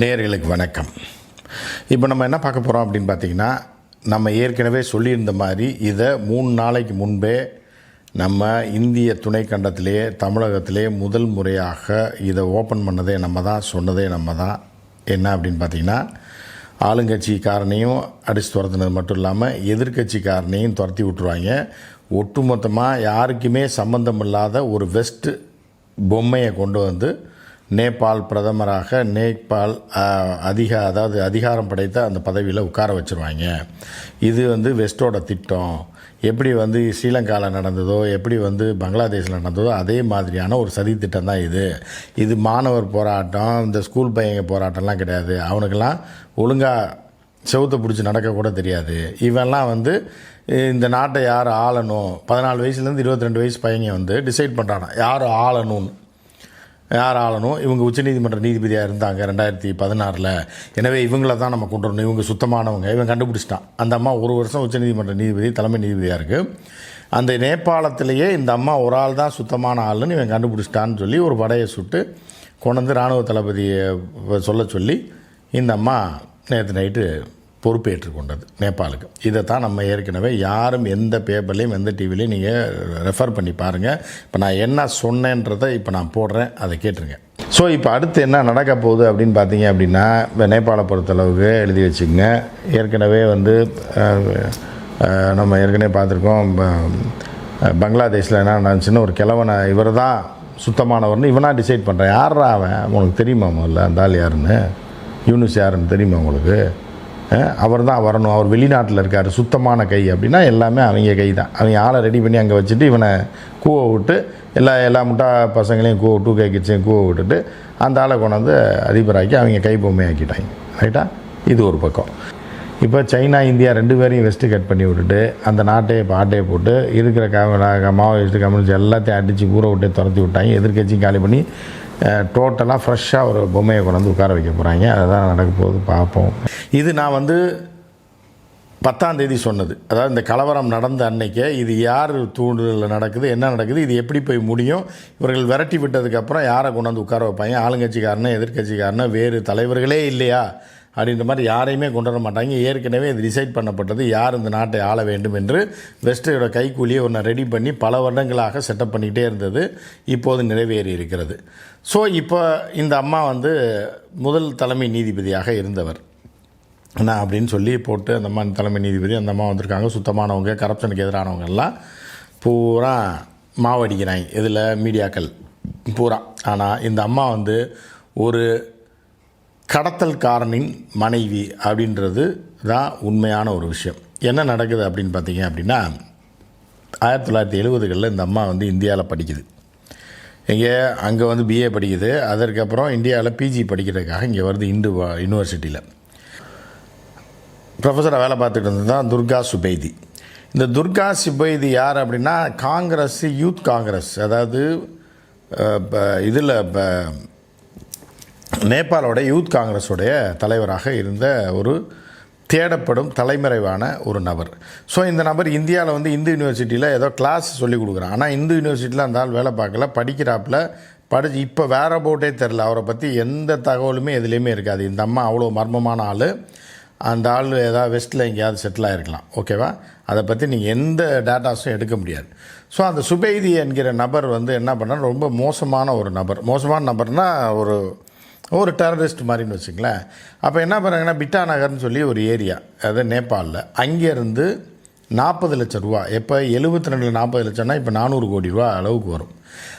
நேர்களுக்கு வணக்கம். இப்போ நம்ம என்ன பார்க்க போகிறோம் அப்படின்னு பார்த்தீங்கன்னா நம்ம ஏற்கனவே சொல்லியிருந்த மாதிரி இதை மூணு நாளைக்கு முன்பே நம்ம இந்திய துணைக்கண்டத்திலே தமிழகத்திலே முதல் முறையாக இதை ஓப்பன் பண்ணதே நம்ம தான் சொன்னதே நம்ம தான். என்ன அப்படின்னு பார்த்தீங்கன்னா ஆளுங்கட்சிக்காரனையும் அடித்து துரத்துனது மட்டும் இல்லாமல் எதிர்க்கட்சிக்காரனையும் துரத்தி விட்டுருவாங்க. ஒட்டுமொத்தமாக யாருக்குமே சம்மந்தம் இல்லாத ஒரு வெஸ்ட் பொம்மையை கொண்டு வந்து நேபாள் பிரதமராக நேபாள் அதிக அதாவது அதிகாரம் படைத்த அந்த பதவியில் உட்கார வச்சுருவாங்க. இது வந்து வெஸ்டோட திட்டம். எப்படி வந்து ஸ்ரீலங்காவில் நடந்ததோ எப்படி வந்து பங்களாதேஷில் நடந்ததோ அதே மாதிரியான ஒரு சதி திட்டம் தான் இது. இது மாணவர் போராட்டம் இந்த ஸ்கூல் பையங்க போராட்டம்லாம் கிடையாது. அவனுக்கெல்லாம் ஒழுங்காக செவத்தை பிடிச்சி நடக்கக்கூட தெரியாது. இவெல்லாம் வந்து இந்த நாட்டை யார் ஆளணும்? பதினாலு வயசுலேருந்து இருபத்தி ரெண்டு வயசு பையங்க வந்து டிசைட் பண்ணுறானா யார் ஆளணும்னு? யார் ஆளணும் இவங்க உச்சநீதிமன்ற நீதிபதியாக இருந்தாங்க ரெண்டாயிரத்தி பதினாறில். எனவே இவங்கள தான் நம்ம கொண்டு வரணும். இவங்க சுத்தமானவங்க. இவன் கண்டுபிடிச்சிட்டான். அந்த அம்மா ஒரு வருஷம் உச்சநீதிமன்ற நீதிபதி தலைமை நீதிபதியாக இருக்குது அந்த நேபாளத்திலேயே இந்த அம்மா ஒரு ஆள் தான் சுத்தமான ஆளுன்னு இவன் கண்டுபிடிச்சிட்டான்னு சொல்லி ஒரு படையை சுட்டு கொண்டு வந்து இராணுவ தளபதியை சொல்ல சொல்லி இந்த அம்மா நேற்று நைட்டு பொறுப்பேற்றுக் கொண்டது நேபாளுக்கு. இதை தான் நம்ம ஏற்கனவே யாரும் எந்த பேப்பர்லேயும் எந்த டிவிலையும் நீங்கள் ரெஃபர் பண்ணி பாருங்கள் இப்போ நான் என்ன சொன்னேன்றதை இப்போ நான் போடுறேன். அதை கேட்டுருங்க. ஸோ இப்போ அடுத்து என்ன நடக்க போகுது அப்படின்னு பார்த்தீங்க அப்படின்னா இப்போ நேபாளை பொறுத்தளவுக்கு எழுதி வச்சுக்கோங்க. ஏற்கனவே வந்து நம்ம ஏற்கனவே பார்த்துருக்கோம் பங்களாதேஷில் என்ன நடந்துச்சுன்னு ஒரு கிழவனை இவர் தான் சுத்தமானவர்னு இவனா டிசைட் பண்ணுறேன் யாரா அவன்? உனக்கு தெரியுமா முதல்ல? அந்த ஆள் யாருன்னு? யூனிஸ் யாருன்னு தெரியுமா உங்களுக்கு? அவர் தான் வரணும். அவர் வெளிநாட்டில் இருக்கார். சுத்தமான கை அப்படின்னா எல்லாமே அவங்க கை தான். அவங்க ஆளை ரெடி பண்ணி அங்கே வச்சுட்டு இவனை கூவ விட்டு எல்லா எல்லா முட்டா பசங்களையும் கூவ டூ கை கிட்ஸையும் கூவ விட்டுட்டு அந்த ஆளை கொண்டாந்து அதிபராக்கி அவங்க கை பொம்மையாக்கிட்டாங்க. ரைட்டா இது ஒரு பக்கம். இப்போ சைனா இந்தியா ரெண்டு பேரையும் வெஸ்ட்டு கட் பண்ணி விட்டுட்டு அந்த நாட்டையை இப்போ ஆட்டையை போட்டு இருக்கிற க மாவோயிஸ்ட் கம்யூனிஸ்ட் எல்லாத்தையும் அடித்து ஊற விட்டு துரத்தி விட்டாங்க. எதிர்க்கட்சியும் காலி பண்ணி டோட்டலாக ஃப்ரெஷ்ஷாக ஒரு பொம்மையை கொண்டு வந்து உட்கார வைக்க போகிறாங்க அதுதான் நடக்க போகுது பார்ப்போம். இது நான் வந்து பத்தாம் தேதி சொன்னது. அதாவது இந்த கலவரம் நடந்த அன்னைக்கே இது யார் தூண்டுதலில் நடக்குது என்ன நடக்குது இது எப்படி போய் முடியும்? இவர்கள் விரட்டி விட்டதுக்கப்புறம் யாரை கொண்டு வந்து உட்கார வைப்பாங்க? ஆளுங்கட்சிக்காரனே எதிர்க்கட்சிக்காரனே வேறு தலைவர்களே இல்லையா? அப்படின்ற மாதிரி யாரையுமே கொண்டு வர மாட்டாங்க. ஏற்கனவே இது டிசைட் பண்ணப்பட்டது யார் இந்த நாட்டை ஆள வேண்டும் என்று வெஸ்டோட கைக்கூலியை ஒன்று ரெடி பண்ணி பல வருடங்களாக செட்டப் பண்ணிக்கிட்டே இருந்தது. இப்போது நிறைவேறி இருக்கிறது. ஸோ இப்போ இந்த அம்மா வந்து முதல் தலைமை நீதிபதியாக இருந்தவர். என்ன அப்படின்னு சொல்லி போட்டு அந்த அம்மா தலைமை நீதிபதி அந்த அம்மா வந்திருக்காங்க. சுத்தமானவங்க கரப்ஷனுக்கு எதிரானவங்க எல்லாம் பூரா மாவடிக்கிறாங்க. இதில் மீடியாக்கள் பூரா. ஆனால் இந்த அம்மா வந்து ஒரு கடத்தல்காரனின் மனைவி அப்படின்றது தான் உண்மையான ஒரு விஷயம். என்ன நடக்குது அப்படின்னு பார்த்தீங்க அப்படின்னா ஆயிரத்தி தொள்ளாயிரத்தி எழுபதுகளில் இந்த அம்மா வந்து இந்தியாவில் படிக்குது. இங்கே அங்கே வந்து பிஏ படிக்குது. அதற்கப்புறம் இந்தியாவில் பிஜி படிக்கிறதுக்காக இங்கே வருது இந்து யூனிவர்சிட்டியில் ப்ரொஃபஸராக வேலை பார்த்துட்டு இருந்தது தான் துர்கா சுபைதி. இந்த துர்கா சுபைதி யார் அப்படின்னா காங்கிரஸ் யூத் காங்கிரஸ். அதாவது இதில் நேபாளோட யூத் காங்கிரஸுடைய தலைவராக இருந்த ஒரு தேடப்படும் தலைமறைவான ஒரு நபர். ஸோ இந்த நபர் இந்தியாவில் வந்து இந்து யூனிவர்சிட்டியில் ஏதோ கிளாஸ் சொல்லி கொடுக்குறான். ஆனால் இந்து யூனிவர்சிட்டியில் அந்த ஆள் வேலை பார்க்கல. படிக்கிறாப்புல படிச்சு இப்போ வேற போட்டே தெரில அவரை பற்றி எந்த தகவலுமே எதுலேயுமே இருக்காது. இந்த அம்மா அவ்வளோ மர்மமான ஆள். அந்த ஆள் ஏதாவது வெஸ்ட்டில் எங்கேயாவது செட்டில் ஆகிருக்கலாம் ஓகேவா அதை பற்றி நீங்கள் எந்த டேட்டாஸும் எடுக்க முடியாது. ஸோ அந்த சுபைதி என்கிற நபர் வந்து என்ன பண்ணால் ரொம்ப மோசமான ஒரு நபர். மோசமான நபர்னால் ஒரு ஒரு டெரரிஸ்ட் மாதிரின்னு வச்சுங்களேன். அப்போ என்ன பண்ணுறாங்கன்னா பிட்டா நகர்னு சொல்லி ஒரு ஏரியா அதாவது நேபாளில். அங்கேருந்து நாற்பது லட்சம் ரூபா எப்போ எழுபத்தி ரெண்டில் நாற்பது லட்சம்னா இப்போ நானூறு கோடி ரூபா அளவுக்கு வரும்.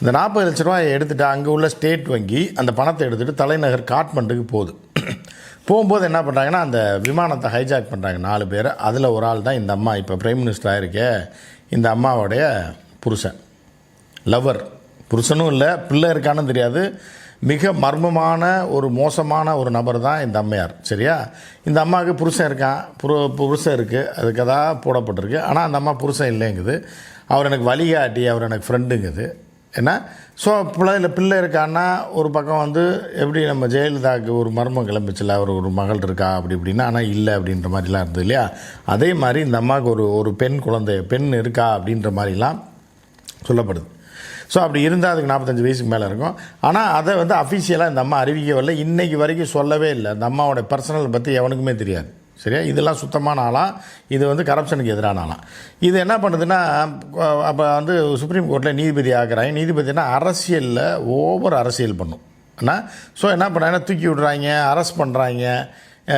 இந்த நாற்பது லட்ச ரூபா எடுத்துகிட்டு அங்கே உள்ள ஸ்டேட் வங்கி அந்த பணத்தை எடுத்துகிட்டு தலைநகர் காட்மண்டுக்கு போகுது. போகும்போது என்ன பண்ணுறாங்கன்னா அந்த விமானத்தை ஹைஜாக் பண்ணுறாங்க நாலு பேர். அதில் ஒரு ஆள் தான் இந்த அம்மா. இப்போ பிரைம் மினிஸ்டராக இருக்கே இந்த அம்மாவோடைய புருஷன். லவர் புருஷனும் இல்லை பிள்ளை இருக்கான்னு தெரியாது. மிக மர்மமான ஒரு மோசமான ஒரு நபர் தான் இந்த அம்மையார் சரியா? இந்த அம்மாவுக்கு புருஷன் இருக்கான் புரு புருஷன் இருக்குது அதுக்கு அதான் போடப்பட்டிருக்கு. ஆனால் அந்த அம்மா புருஷன் இல்லைங்குது. அவர் எனக்கு வழிகாட்டி அவர் எனக்கு ஃப்ரெண்டுங்குது என்ன? ஸோ பிள்ளை பிள்ளை இருக்கான்னா ஒரு பக்கம் வந்து எப்படி நம்ம ஜெயலலிதாவுக்கு ஒரு மர்மம் கிளம்பிச்சில்ல அவர் ஒரு மகள் இருக்கா அப்படி இப்படின்னா ஆனால் இல்லை அப்படின்ற மாதிரிலாம் இருந்தது இல்லையா? அதே மாதிரி இந்த அம்மாவுக்கு ஒரு ஒரு பெண் குழந்தை பெண் இருக்கா அப்படின்ற மாதிரிலாம் சொல்லப்படுது. ஸோ அப்படி இருந்தால் அதுக்கு நாற்பத்தஞ்சு வயசுக்கு மேலே இருக்கும். ஆனால் அதை வந்து அஃபிஷியலாக இந்த அம்மா அறிவிக்கவில்லை இன்னைக்கு வரைக்கும் சொல்லவே இல்லை. இந்த அம்மாவோட பர்சனல் பற்றி எவனுக்குமே தெரியாது. சரியா? இதெல்லாம் சுத்தமான ஆளாம் இது வந்து கரப்ஷனுக்கு எதிரான ஆளாம் இது என்ன பண்ணுதுன்னா அப்போ வந்து சுப்ரீம் கோர்ட்டில் நீதிபதி ஆக்குறாங்க. நீதிபதினா அரசியலில் ஓவர் அரசியல் பண்ணும். ஆனால் ஸோ என்ன பண்ணாங்கன்னா தூக்கி விடுறாங்க அரெஸ்ட் பண்ணுறாங்க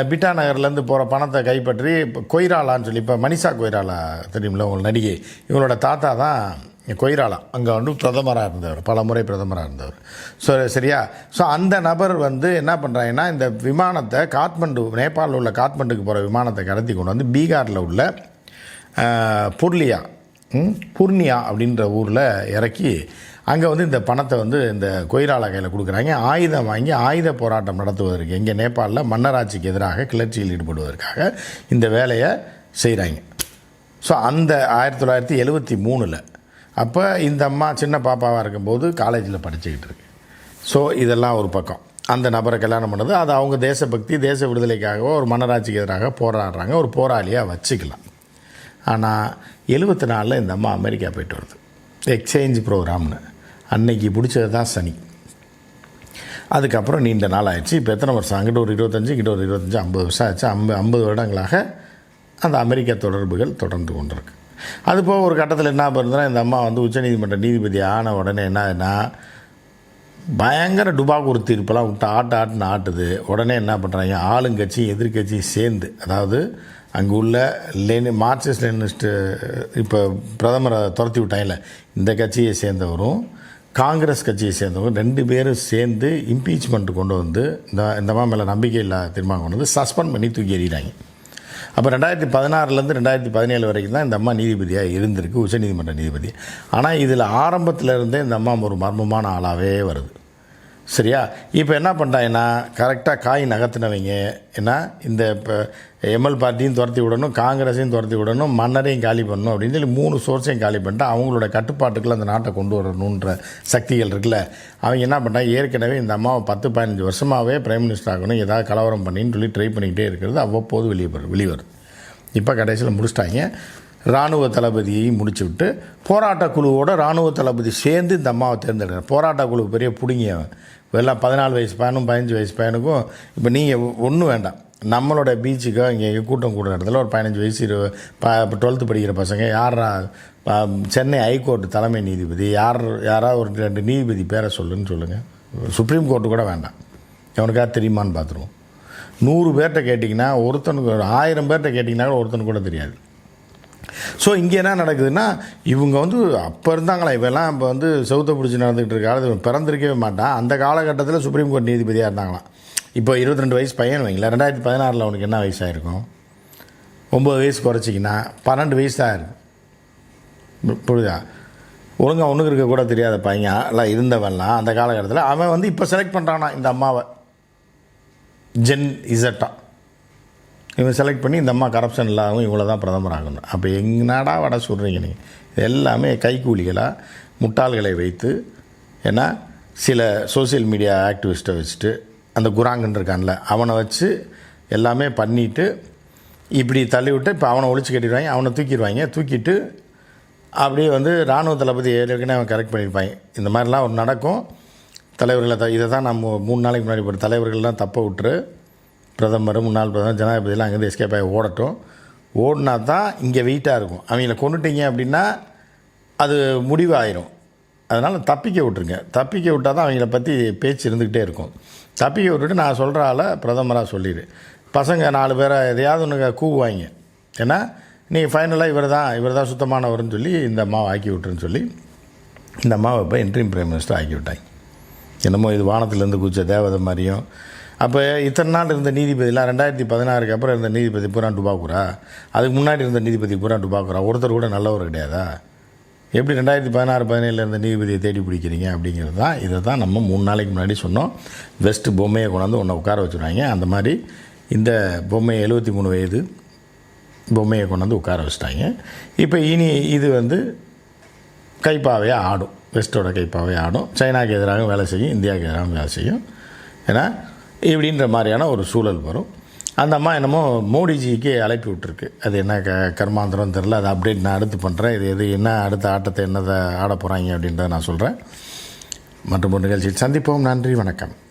பிட்டா நகர்லேருந்து போகிற பணத்தை கைப்பற்றி இப்போ கொய்ராலான்னு சொல்லி இப்போ மனிஷா கொய்ராலா தெரியுமில்ல உங்கள் நடிகை. இவங்களோட தாத்தா தான் கொய்ராலா. அங்கே வந்து பிரதமராக இருந்தவர் பல முறை பிரதமராக இருந்தவர். ஸோ சரியா? ஸோ அந்த நபர் வந்து என்ன பண்ணுறாங்கன்னா இந்த விமானத்தை காத்மண்டு நேபாளில் உள்ள காத்மண்டுக்கு போகிற விமானத்தை கடத்தி கொண்டு வந்து பீகாரில் உள்ள புர்லியா ம், பூர்ணியா அப்படின்ற ஊரில் இறக்கி அங்கே வந்து இந்த பணத்தை வந்து இந்த கொய்ராலா கையில் கொடுக்குறாங்க. ஆயுதம் வாங்கி ஆயுத போராட்டம் நடத்துவதற்கு எங்கே நேபாளில் மன்னராட்சிக்கு எதிராக கிளர்ச்சியில் ஈடுபடுவதற்காக இந்த வேலையை செய்கிறாங்க ஸோ அந்த ஆயிரத்தி தொள்ளாயிரத்தி எழுபத்தி மூணில் அப்போ இந்த அம்மா சின்ன பாப்பாவாக இருக்கும்போது காலேஜில் படிச்சுக்கிட்டு இருக்கு. ஸோ இதெல்லாம் ஒரு பக்கம். அந்த நபரை கல்யாணம் பண்ணது. அது அவங்க தேசபக்தி தேச விடுதலைக்காகவோ ஒரு மன்னராட்சிக்கு எதிராக போராடுறாங்க. ஒரு போராளியாக வச்சுக்கலாம். ஆனால் எழுபத்தி நாலில் இந்த அம்மா அமெரிக்கா போயிட்டு வருது. எக்ஸ்சேஞ்ச் ப்ரோக்ராம்னு அன்னைக்கு பிடிச்சது தான் சனி. அதுக்கப்புறம் நீண்ட நாள் ஆயிடுச்சு. இப்போ எத்தனை வருஷம்? அங்கிட்ட ஒரு இருபத்தஞ்சு கிட்ட ஒரு இருபத்தஞ்சு ஐம்பது வருஷம் ஆச்சு. ஐம்பது ஐம்பது வருடங்களாக அந்த அமெரிக்க தொடர்புகள் தொடர்ந்து கொண்டிருக்கு. அது போக ஒரு கட்டத்தில் என்ன பண்ணுறதுனா இந்த அம்மா வந்து உச்சநீதிமன்ற நீதிபதி ஆன உடனே என்னதுன்னா பயங்கர டுபாக்கூர் தீர்ப்பெல்லாம் விட்டு ஆட்டு ஆட்டுன்னு ஆட்டுது. உடனே என்ன பண்ணுறாங்க ஆளுங்கட்சியும் எதிர்க்கட்சியும் சேர்ந்து அதாவது அங்கே உள்ள லெனி மார்க்சிஸ்ட் லெனிஸ்ட்டு இப்போ பிரதமரை துரத்தி விட்டாங்கல்ல இந்த கட்சியை சேர்ந்தவரும் காங்கிரஸ் கட்சியை சேர்ந்தவங்க ரெண்டு பேரும் சேர்ந்து இம்பீச்மெண்ட் கொண்டு வந்து இந்த இந்த மாதிரி மேலே நம்பிக்கை இல்லாத தீர்மானம் கொண்டு வந்து சஸ்பெண்ட் பண்ணி தூக்கி எறிகிறாங்க அப்போ ரெண்டாயிரத்தி பதினாறுலேருந்து ரெண்டாயிரத்தி பதினேழு வரைக்கும் தான் இந்த அம்மா நீதிபதியாக இருந்திருக்கு உச்சநீதிமன்ற நீதிபதி. ஆனால் இதில் ஆரம்பத்தில் இருந்தே இந்த அம்மா ஒரு மர்மமான ஆளாகவே வருது. சரியா? இப்போ என்ன பண்ணிட்டாங்கன்னா கரெக்டாக காய் நகர்த்தினவங்க ஏன்னா இந்த இப்போ எம்எல் பார்ட்டியும் துரத்தி விடணும் காங்கிரஸையும் துரத்தி விடணும் மன்னரையும் காலி பண்ணணும் அப்படின்னு சொல்லி மூணு சோர்ஸையும் காலி பண்ணிட்டு அவங்களோட கட்டுப்பாட்டுக்குள்ள அந்த நாட்டை கொண்டு வரணுன்ற சக்திகள் இருக்குல்ல. அவங்க என்ன பண்ணிட்டாங்க ஏற்கனவே இந்த அம்மாவை பத்து பதினஞ்சு வருஷமாகவே பிரைம் மினிஸ்டர் ஆகணும் ஏதாவது கலவரம் பண்ணின்னு சொல்லி ட்ரை பண்ணிக்கிட்டே இருக்கிறது அவ்வப்போது வெளியே வரும் வெளிவருது இப்போ கடைசியில் முடிச்சிட்டாங்க. இராணுவ தளபதியையும் முடிச்சு விட்டு போராட்ட குழுவோட இராணுவ தளபதி சேர்ந்து இந்த அம்மாவை தேர்ந்தெடுக்கிறார். போராட்ட குழு பெரிய பிடுங்கி அவன் எல்லாம் பதினாலு வயசு பையனும் பதினஞ்சு வயசு பையனுக்கும். இப்போ நீங்கள் ஒன்றும் வேண்டாம். நம்மளோட பீச்சுக்கோ இங்கே கூட்டம் கூடுற இடத்துல ஒரு பதினஞ்சு வயசு இரு ப டுவெல்த்து படிக்கிற பசங்க யாரா சென்னை ஹைகோர்ட் தலைமை நீதிபதி யார் யாராவது ஒரு ரெண்டு நீதிபதி பேரை சொல்லுன்னு சொல்லுங்கள் சுப்ரீம் கோர்ட்டு கூட வேண்டாம். எவனுக்காக தெரியுமான்னு பார்த்துருவோம் நூறு பேர்கிட்ட கேட்டிங்கன்னா ஒருத்தனுக்கு ஒரு ஆயிரம் பேர்கிட்ட கேட்டிங்கன்னா கூட ஒருத்தனுக்கு கூட தெரியாது. ஸோ இங்கே என்ன நடக்குதுன்னா இவங்க வந்து அப்போ இருந்தாங்களா இவெல்லாம் இப்போ வந்து செவுத்த பிடிச்சி நடந்துகிட்டு இருக்க பிறந்திருக்கவே மாட்டான். அந்த காலகட்டத்தில் சுப்ரீம் கோர்ட் நீதிபதியாக இருந்தாங்களாம். இப்போ இருபத்தி ரெண்டு வயசு பையன் வைங்களேன். ரெண்டாயிரத்தி பதினாறில் அவனுக்கு என்ன வயசாயிருக்கும் ஒம்பது வயசு குறைச்சிக்கின்னா பன்னெண்டு வயசு தான் இருக்கும் புரியுதா? ஒழுங்கா ஒன்றுக்கு இருக்க கூட தெரியாத பையன் எல்லாம் இருந்தவன்லாம் அந்த காலகட்டத்தில் அவன் வந்து இப்போ செலக்ட் பண்ணுறானா இந்த அம்மாவை. ஜென் இசட்டா இவன் செலக்ட் பண்ணி இந்த அம்மா கரப்ஷன் இல்லாமல் இவங்கள தான் பிரதமர் ஆகணும். அப்போ எங்கனாடா வட சொல்கிறீங்க நீங்கள் இது எல்லாமே கைக்கூலிகளாக முட்டாள்களை வைத்து ஏன்னா சில சோஷியல் மீடியா ஆக்டிவிஸ்ட்டை வச்சுட்டு அந்த குராங்கன் இருக்கான்ல அவனை வச்சு எல்லாமே பண்ணிவிட்டு இப்படி தள்ளிவிட்டு இப்போ அவனை ஒழிச்சு கட்டிடுவாங்க அவனை தூக்கிடுவாங்க தூக்கிட்டு அப்படியே வந்து இராணுவ தளபதி ஏற்கனவே அவன் கரெக்ட் பண்ணியிருப்பாங்க இந்த மாதிரிலாம் ஒரு நடக்கும். தலைவர்களை த இதை தான் நம்ம மூணு நாளைக்கு முன்னாடி போட்டு தலைவர்கள்லாம் தப்பை விட்டுரு. பிரதமர் முன்னாள் பிரதமர் ஜனாதிபதியெல்லாம் அங்கேருந்து எஸ்கேப் ஆகி ஓடட்டும். ஓடினா தான் இங்கே வெயிட்டாக இருக்கும். அவங்கள கொண்டுட்டீங்க அப்படின்னா அது முடிவாயிரும். அதனால் தப்பிக்க விட்ருங்க தப்பிக்க விட்டால் தான் அவங்கள பற்றி பேச்சு இருந்துக்கிட்டே இருக்கும். தப்பிக்க விட்டுட்டு நான் சொல்கிற ஆளை பிரதமராக சொல்லிடு. பசங்க நாலு பேரை எதையாவது ஒன்று கூவுவாங்க. ஏன்னா நீங்கள் ஃபைனலாக இவர் தான் இவர் தான் சுத்தமானவர்னு சொல்லி இந்த அம்மாவை ஆக்கி விட்டுருன்னு சொல்லி இந்த அம்மாவை இப்போ இன்ட்ரீம் பிரைம் மினிஸ்டர் ஆக்கி விட்டாங்க. என்னமோ இது வானத்துலேருந்து குதிச்ச தேவதை மாதிரியும் அப்போ இத்தனை நாள் இருந்த நீதிபதிலாம் ரெண்டாயிரத்தி பதினாறுக்கு அப்புறம் இருந்த நீதிபதி பூரா டுபாக்குரா? அதுக்கு முன்னாடி இருந்த நீதிபதி பூரா டுபாக்குரா? ஒருத்தர் கூட நல்லவர் கிடையாதா? எப்படி ரெண்டாயிரத்தி பதினாறு பதினேழில் இருந்த நீதிபதியை தேடி பிடிக்கிறீங்க அப்படிங்கிறது தான் இதை தான் நம்ம மூணு நாளைக்கு முன்னாடி சொன்னோம். வெஸ்ட் பொம்மையை கொண்டாந்து ஒன்றை உட்கார வச்சுருவாங்க. அந்த மாதிரி இந்த பொம்மையை எழுபத்தி மூணு வயது பொம்மையை கொண்டாந்து உட்கார வச்சுட்டாங்க. இப்போ இனி இது வந்து கைப்பாவே ஆடும். வெஸ்ட்டோட கைப்பாவே ஆடும். சைனாக்கு எதிராகவும் வேலை செய்யும் இந்தியாவுக்கு எதிராகவும் வேலை செய்யும். ஏன்னா இப்படின்ற மாதிரியான ஒரு சூழல் வரும். அந்த அம்மா என்னமோ மோடிஜிக்கு அழைப்பி விட்டுருக்கு. அது என்ன க கர்மாந்திரம் தெரில அதை அப்டேட் நான் அடுத்து பண்ணுறேன் இது எது என்ன அடுத்த ஆட்டத்தை என்னதை ஆட போகிறாங்க அப்படின்றத நான் சொல்கிறேன் மற்றும் ஒரு நிகழ்ச்சியில் சந்திப்போம். நன்றி வணக்கம்.